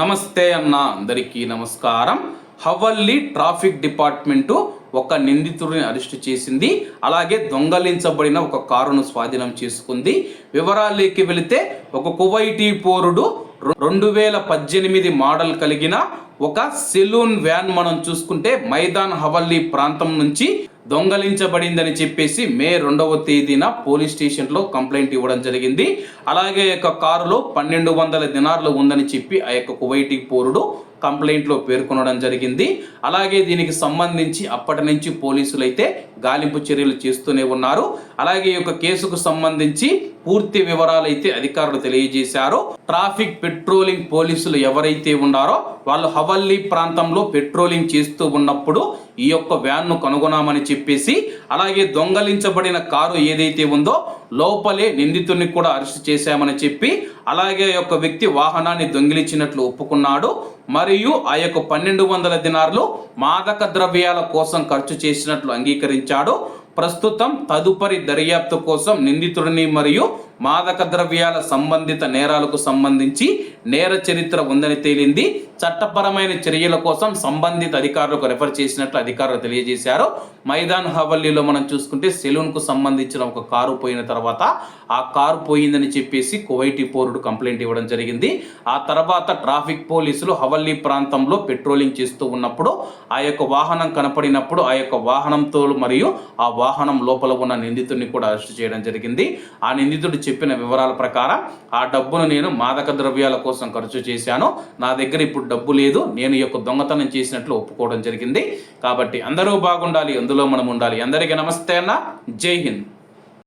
నమస్తే అన్న అందరికీ నమస్కారం. హవల్లీ ట్రాఫిక్ డిపార్ట్మెంటు ఒక నిందితుడిని అరెస్టు చేసింది. అలాగే దొంగలించబడిన ఒక కారును స్వాధీనం చేసుకుంది. వివరాల్లోకి వెళితే ఒక కువైటీ పోరుడు రెండు వేల పద్దెనిమిది మోడల్ కలిగిన ఒక సెలూన్ వ్యాన్ మనం చూసుకుంటే మైదాన్ హవల్లీ ప్రాంతం నుంచి దొంగలించబడిందని చెప్పేసి మే రెండవ తేదీన పోలీస్ స్టేషన్లో కంప్లైంట్ ఇవ్వడం జరిగింది. అలాగే యొక్క కారులో పన్నెండు వందల దినార్లు ఉందని చెప్పి ఆ యొక్క కువైటీ పౌరుడు కంప్లైంట్లో పేర్కొనడం జరిగింది. అలాగే దీనికి సంబంధించి అప్పటి నుంచి పోలీసులు అయితే గాలింపు చర్యలు చేస్తూనే ఉన్నారు. అలాగే ఈ యొక్క కేసుకు సంబంధించి పూర్తి వివరాలు అయితే అధికారులు తెలియజేశారు. ట్రాఫిక్ పెట్రోలింగ్ పోలీసులు ఎవరైతే ఉన్నారో వాళ్ళు హవల్లీ ప్రాంతంలో పెట్రోలింగ్ చేస్తూ ఉన్నప్పుడు ఈ యొక్క వ్యాన్ను కనుగొనామని చెప్పేసి అలాగే దొంగలించబడిన కారు ఏదైతే ఉందో లోపలే నిందితుడిని కూడా అరెస్ట్ చేశామని చెప్పి అలాగే ఆ యొక్క వ్యక్తి వాహనాన్ని దొంగిలించినట్లు ఒప్పుకున్నాడు. మరియు ఆ యొక్క పన్నెండు వందల దినార్లు మాదక ద్రవ్యాల కోసం ఖర్చు చేసినట్లు అంగీకరించాడు. ప్రస్తుతం తదుపరి దర్యాప్తు కోసం నిందితుడిని మరియు మాదక ద్రవ్యాల సంబంధిత నేరాలకు సంబంధించి నేర చరిత్ర ఉందని తేలింది. చట్టపరమైన చర్యల కోసం సంబంధిత అధికారులకు రెఫర్ చేసినట్లు అధికారులు తెలియజేశారు. మైదాన్ హవల్లీలో మనం చూసుకుంటే సెలూన్కు సంబంధించిన ఒక కారు పోయిన తర్వాత ఆ కారు పోయిందని చెప్పేసి కువైటీ పౌరుడు కంప్లైంట్ ఇవ్వడం జరిగింది. ఆ తర్వాత ట్రాఫిక్ పోలీసులు హవల్లీ ప్రాంతంలో పెట్రోలింగ్ చేస్తూ ఉన్నప్పుడు ఆ యొక్క వాహనం కనపడినప్పుడు ఆ యొక్క వాహనంతో మరియు ఆ వాహనం లోపల ఉన్న నిందితుడిని కూడా అరెస్ట్ చేయడం జరిగింది. ఆ నిందితుడు చెప్పిన వివరాల ప్రకారం ఆ డబ్బును నేను మాదక ద్రవ్యాల కోసం ఖర్చు చేశాను. నా దగ్గర ఇప్పుడు డబ్బు లేదు. నేను ఈ యొక్క దొంగతనం చేసినట్లు ఒప్పుకోవడం జరిగింది. కాబట్టి అందరూ బాగుండాలి. అందులో మనం ఉండాలి. అందరికీ నమస్తే అన్న. జై హింద్.